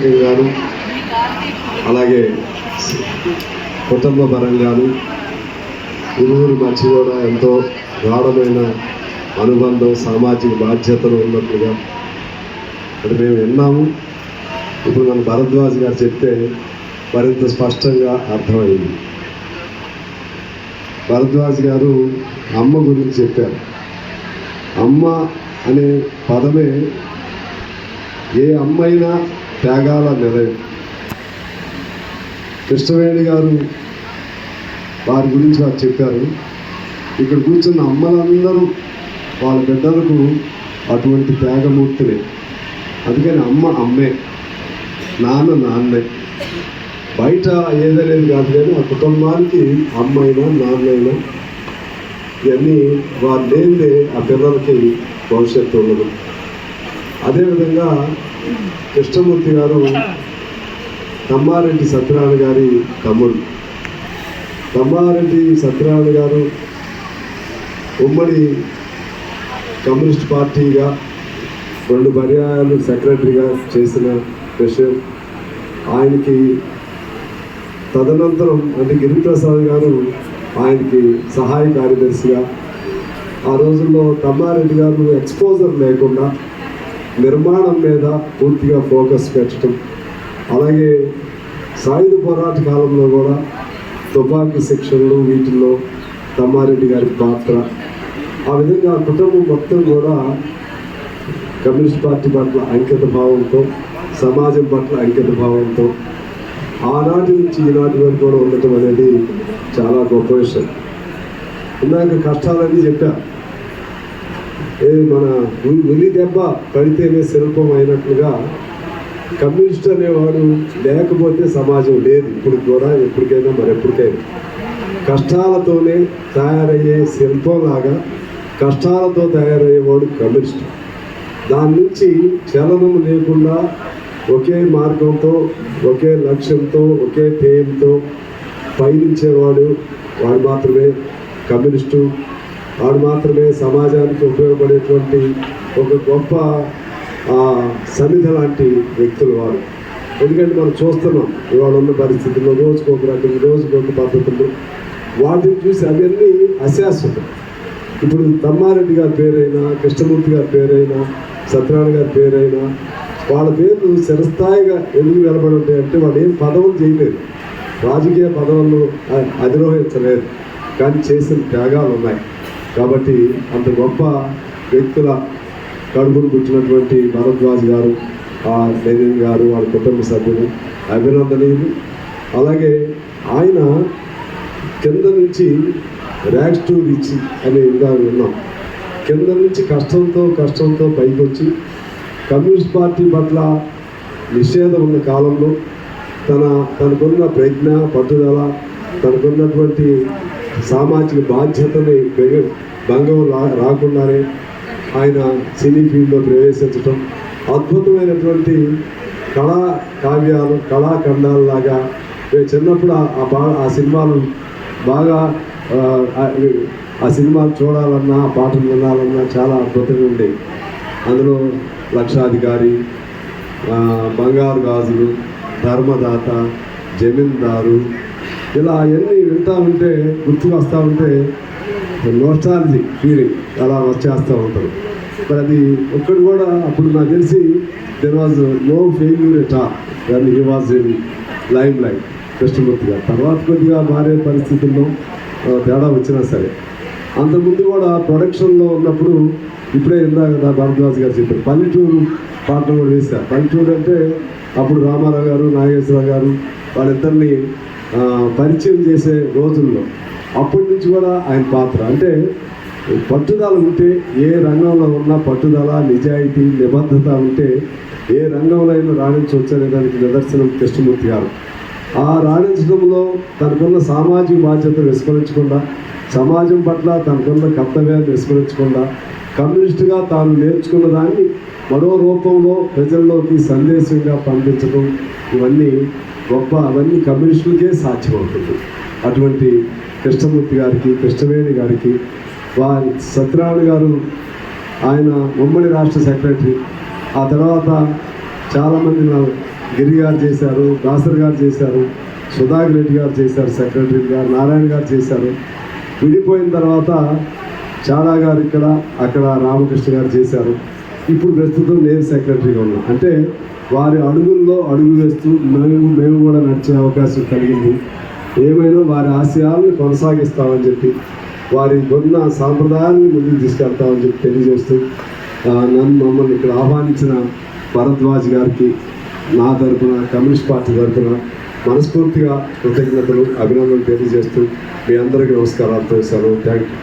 మానసికంగాను అలాగే కుటుంబ పరంగాను ఇరువురు మధ్య కూడా ఎంతో గాఢమైన అనుబంధం సామాజిక బాధ్యతలు ఉన్నట్లుగా అది మేము విన్నాము. ఇప్పుడు మన భరద్వాజ్ గారు చెప్తే మరింత స్పష్టంగా అర్థమైంది. భరద్వాజ్ గారు అమ్మ గురించి చెప్పారు. అమ్మ అనే పదమే ఏ అమ్మైనా త్యాగాల నిలయం కృష్ణవేణి గారు వారి గురించి వారు చెప్పారు. ఇక్కడ కూర్చున్న అమ్మలందరూ వాళ్ళ బిడ్డలకు అటువంటి త్యాగమూర్తులే. అందుకని అమ్మ అమ్మే నాన్న నాన్నే. బయట ఏదనేది కాదు కానీ ఆ కుటుంబానికి అమ్మైనా నాన్నైనా ఇవన్నీ వారు లేనిదే ఆ పిల్లలకి భవిష్యత్తు ఉండదు. అదేవిధంగా కృష్ణమూర్తి గారు తమ్మారెడ్డి సత్యనారాయణ గారి తమ్ముడు. తమ్మారెడ్డి సత్యనారాయణ గారు ఉమ్మడి కమ్యూనిస్ట్ పార్టీగా రెండు పర్యాయాలు సెక్రటరీగా చేసిన విషయం. ఆయనకి తదనంతరం అంటే గిరిప్రసాద్ గారు ఆయనకి సహాయ కార్యదర్శిగా. ఆ రోజుల్లో తమ్మారెడ్డి గారు ఎక్స్పోజర్ లేకుండా నిర్మాణం మీద పూర్తిగా ఫోకస్ పెట్టడం. అలాగే సాయుధ పోరాట కాలంలో కూడా తుపాకీ శిక్షణలు వీటిల్లో తమ్మారెడ్డి గారి పాత్ర. ఆ విధంగా కుటుంబం మొత్తం కూడా కమ్యూనిస్ట్ పార్టీ పట్ల అంకిత భావంతో సమాజం పట్ల అంకిత భావంతో ఆనాటి నుంచి ఈనాటి వరకు కూడా ఉండటం అనేది చాలా గొప్ప విషయం. ఇందాక కష్టాలన్నీ చెప్పా మన ఉ- ఉలి దెబ్బ పడితేనే శిల్పం అయినట్లుగా కమ్యూనిస్ట్ అనేవాడు లేకపోతే సమాజం లేదు ఇప్పుడు కూడా ఎప్పటికైనా మరి ఎప్పటికైనా. కష్టాలతోనే తయారయ్యే శిల్పంలాగా కష్టాలతో తయారయ్యేవాడు కమ్యూనిస్ట్. దాని నుంచి చలనం లేకుండా ఒకే మార్గంతో ఒకే లక్ష్యంతో ఒకే ధ్యేయంతో పయనించేవాడు వాడు మాత్రమే కమ్యూనిస్టు. వాడు మాత్రమే సమాజానికి ఉపయోగపడేటువంటి ఒక గొప్ప ఆ, సమిధ లాంటి వ్యక్తులు వారు. ఎందుకంటే మనం చూస్తున్నాం ఇవాళ ఉన్న పరిస్థితుల్లో రోజుకు ఒక రకం రోజుకు ఒక పద్ధతులు వాటిని చూసి అవన్నీ అశాశ్వతం. ఇప్పుడు తమ్మారెడ్డి గారి పేరైనా కృష్ణమూర్తి గారి పేరైనా సత్యనారాయణ గారి పేరైనా వాళ్ళ పేర్లు చిరస్థాయిగా ఎందుకు నిలబడి ఉంటాయి అంటే వాళ్ళు ఏం పదవులు చేయలేదు. రాజకీయ పదవులను అధిరోహించలేదు. కానీ చేసిన త్యాగాలు ఉన్నాయి. కాబట్టి అంత గొప్ప వ్యక్తుల కడుపును పుట్టినటువంటి భరద్వాజ్ గారు ఆ లెనిన్ గారు వాళ్ళ కుటుంబ సభ్యులు అభినందనీయులు. అలాగే ఆయన కింద నుంచి ర్యాక్స్ టు రిచ్ అనే విధానం విన్నాం కింద నుంచి కష్టంతో కష్టంతో పైకి వచ్చి కమ్యూనిస్ట్ పార్టీ పట్ల నిషేధం ఉన్న కాలంలో తన తనకున్న ప్రజ్ఞ పట్టుదల తనకున్నటువంటి సామాజిక బాధ్యతని భంగం రాకుండానే ఆయన సినీ ఫీల్డ్లో ప్రవేశించడం అద్భుతమైనటువంటి కళా కావ్యాలు కళాఖండాలలాగా మేము చిన్నప్పుడు ఆ- బా ఆ సినిమాలు బాగా ఆ, సినిమాలు చూడాలన్నా ఆ పాటలు వినాలన్నా చాలా అద్భుతంగా ఉండేవి అందులో లక్షాధికారి బంగారు గాజులు ధర్మదాత జమీందారు ఇలా అవన్నీ వింటూ ఉంటే గుర్తుకు వస్తూ ఉంటే నోస్టాలజీ ఫీలింగ్ అలా వచ్చేస్తూ ఉంటారు మరి అది ఒక్కడు కూడా అప్పుడు నాకు తెలిసి there was no failure at all కానీ he was in limelight Krishnamurthy garu. తర్వాత కొద్దిగా మారే పరిస్థితుల్లో తేడా వచ్చినా సరే. అంతకుముందు కూడా ప్రొడక్షన్లో ఉన్నప్పుడు ఇప్పుడే ఇందాక నా భరద్వాజ్ గారు చెప్పారు పల్లెటూరు పాటలు కూడా వేశారు. పల్లెటూరు అంటే అప్పుడు రామారావు గారు నాగేశ్వరరావు గారు వాళ్ళిద్దరిని పరిచయం చేసే రోజుల్లో అప్పటి నుంచి కూడా ఆయన పాత్ర. అంటే పట్టుదల ఉంటే ఏ రంగంలో ఉన్నా పట్టుదల నిజాయితీ నిబద్ధత ఉంటే ఏ రంగంలో అయినా రాణించవచ్చు అనే దానికి నిదర్శనం కృష్ణమూర్తి గారు. ఆ రాణించడంలో తనకున్న సామాజిక బాధ్యత విస్మరించకుండా సమాజం పట్ల తనకున్న కర్తవ్యాన్ని విస్మరించకుండా కమ్యూనిస్టుగా తాను నేర్చుకున్న దాన్ని మరో రూపంలో ప్రజల్లోకి సందేశంగా పంపించడం ఇవన్నీ గొప్ప అవన్నీ కమ్యూనిస్టులకే సాధ్యమవుతుంది. అటువంటి కృష్ణమూర్తి గారికి కృష్ణవేణి గారికి వారి సత్యనారాయణ గారు ఆయన ఉమ్మడి రాష్ట్ర సెక్రటరీ ఆ తర్వాత చాలామంది నా గిరి గారు చేశారు దాసర్ గారు చేశారు సుధాకర్ రెడ్డి గారు చేశారు సెక్రటరీ గారు నారాయణ గారు చేశారు. విడిపోయిన తర్వాత చాలా గారు ఇక్కడ అక్కడ రామకృష్ణ గారు చేశారు. ఇప్పుడు ప్రస్తుతం నేను సెక్రటరీగా ఉన్నా. అంటే వారి అడుగుల్లో అడుగు వేస్తూ మేము మేము కూడా నడిచే అవకాశం కలిగింది. ఏమైనా వారి ఆశయాలను కొనసాగిస్తామని చెప్పి వారి ఉన్న సాంప్రదాయాన్ని ముందుకు తీసుకెళ్తామని చెప్పి తెలియజేస్తూ నన్ను మమ్మల్ని ఇక్కడ ఆహ్వానించిన భరద్వాజ్ గారికి నా తరపున కమ్యూనిస్ట్ పార్టీ తరఫున మనస్ఫూర్తిగా కృతజ్ఞతలు అభినందనలు తెలియజేస్తూ మీ అందరికీ నమస్కారాలు చేశాను థ్యాంక్ యూ